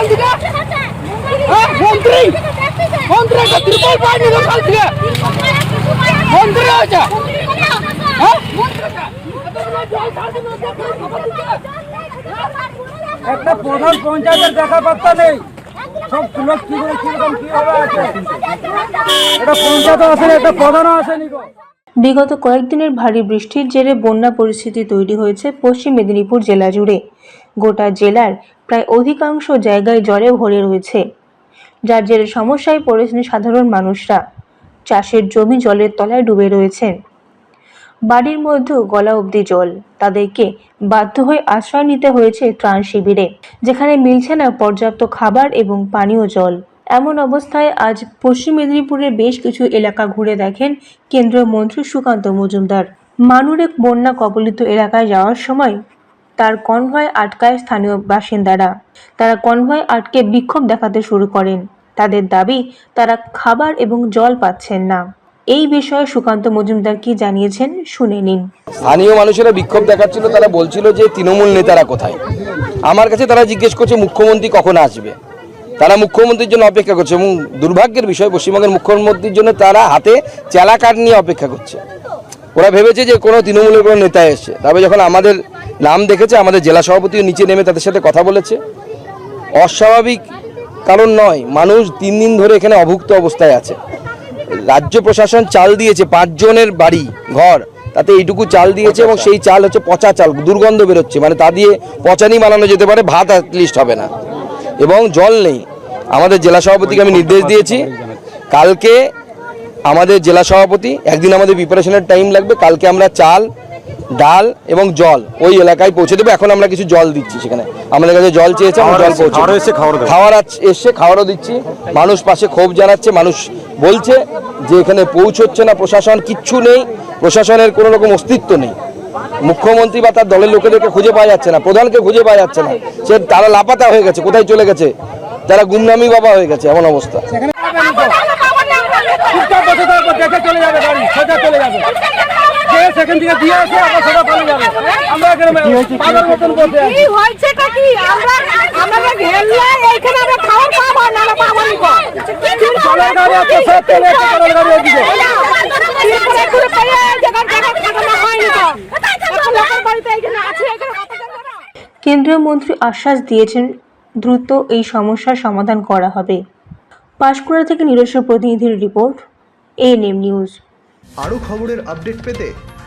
সকাল থেকে। হ্যাঁ মন্ত্রী। মন্ত্রী একটা ত্রিপল পায়নি সকাল থেকে। মন্ত্রী হয়েছে। হ্যাঁ? একটা প্রধান পঞ্চায়েতের দেখা পাত্তা নেই। সব লোক কি করে কীরকম কি হবে আছে? একটা পঞ্চায়েত আসেনি একটা প্রধানও আসেনি গো। বিগত কয়েকদিনের ভারী বৃষ্টির জেরে বন্যা পরিস্থিতি তৈরি হয়েছে পশ্চিম মেদিনীপুর জেলা জুড়ে। গোটা জেলার প্রায় অধিকাংশ জায়গায় জলে ভরে রয়েছে। যার জেরে সমস্যায় পড়েছেন সাধারণ মানুষরা। চাষের জমি জলের তলায় ডুবে রয়েছেন। বাড়ির মধ্যেও গলা অবধি জল। তাদেরকে বাধ্য হয়ে আশ্রয় নিতে হয়েছে ত্রাণ শিবিরে, যেখানে মিলছে না পর্যাপ্ত খাবার এবং পানীয় জল। এমন অবস্থায় আজ পশ্চিম মেদিনীপুরের বেশ কিছু এলাকা ঘুরে দেখেন কেন্দ্রীয় মন্ত্রী সুকান্ত মজুমদার। মানুরে বন্যা কবলিত এলাকায় যাওয়ার সময় তার কনভয় আটকায় স্থানীয় বাসিন্দারা। তারা কনভয় আটকে বিক্ষোভ দেখাতে শুরু করেন। তাদের দাবি, তারা খাবার এবং জল পাচ্ছেন না। এই বিষয়ে সুকান্ত মজুমদার কি জানিয়েছেন শুনে নিন। স্থানীয় মানুষেরা বিক্ষোভ দেখাচ্ছিল, তারা বলছিল যে তৃণমূল নেতারা কোথায়? আমার কাছে তারা জিজ্ঞেস করছে, মুখ্যমন্ত্রী কখন আসবে? তারা মুখ্যমন্ত্রীর জন্য অপেক্ষা করছে এবং দুর্ভাগ্যের বিষয়, পশ্চিমবঙ্গের মুখ্যমন্ত্রীর জন্য তারা হাতে চেলা কাঠ নিয়ে অপেক্ষা করছে। ওরা ভেবেছে যে কোনো তৃণমূলের কোনো নেতা এসছে। তবে যখন আমাদের নাম দেখেছে, আমাদের জেলা সভাপতিও নিচে নেমে তাদের সাথে কথা বলেছে। অস্বাভাবিক কারণ নয়, মানুষ তিন দিন ধরে এখানে অভুক্ত অবস্থায় আছে। রাজ্য প্রশাসন চাল দিয়েছে, পাঁচজনের বাড়ি, ঘর, তাতে এইটুকু চাল দিয়েছে এবং সেই চাল হচ্ছে পচা চাল, দুর্গন্ধ বেরোচ্ছে। মানে তা দিয়ে পচানি বানানো যেতে পারে, ভাত অ্যাটলিস্ট হবে না। এবং জল নেই। আমাদের জেলা সভাপতিকে আমি নির্দেশ দিয়েছি। কালকে আমাদের জেলা সভাপতি, একদিন আমাদের প্রিপারেশনের টাইম লাগবে, কালকে আমরা চাল ডাল এবং জল ওই এলাকায় পৌঁছে দেবো এখন আমরা কিছু জল দিচ্ছি সেখানে আমাদের কাছে জল চেয়েছে আমরা জল পৌঁছে খাওয়ার এসছে, খাওয়ারও খাওয়ার আছ- খাওয়ারও দিচ্ছি মানুষ পাশে ক্ষোভ জানাচ্ছে মানুষ বলছে যে এখানে পৌঁছচ্ছে না প্রশাসন কিচ্ছু নেই প্রশাসনের কোনো রকম অস্তিত্ব নেই মুখ্যমন্ত্রী বা তার দলের লোকেদেরকে খুঁজে পাওয়া যাচ্ছে না প্রধানকে খুঁজে পাওয়া যাচ্ছে না সে তারা লাপাতা হয়ে গেছে কোথায় চলে গেছে তারা গুমনামি বাবা হয়ে গেছে এমন অবস্থা যাবে চলে যাবে যে সেখান থেকে দিয়ে আসে আবার সোজা চলে যাবে আমরা এখানে পাগল মতন বসে আছি কি হয়েছেটা কি আমরা আমরা ঘেরলে এইখানে আমরা খাবার পাবো না আমরা পাবো নি গো গাড়ি আছে সব চলে আছে জলের গাড়ি ওদিকে তিরপলে করে পেয়ে জায়গা জায়গা খাটানো হয়নি তো লোকের বাড়িতে এইখানে আছে এখানে কথা জানব না কেন্দ্রীয় মন্ত্রী আশ্বাস দিয়েছেন দ্রুত এই সমস্যার সমাধান করা হবে পাঁশকুড়া থেকে নিজস্ব প্রতিনিধির রিপোর্ট এএনএম নিউজ আরও খবরের আপডেট পেতে